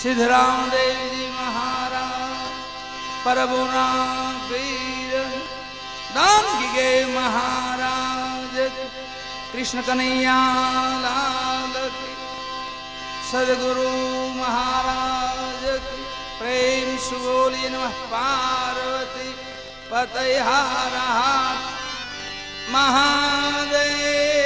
સિદ્ધરામદેવજી મહારાજ પ્રભુના વીર દાનગી ગે મહારાજ, કૃષ્ણ કનૈયા લાલ સદગુરુ મહારાજ પ્રેમ સુબોલી નમઃ પાર્વતી પતય હાર મહાદેવ.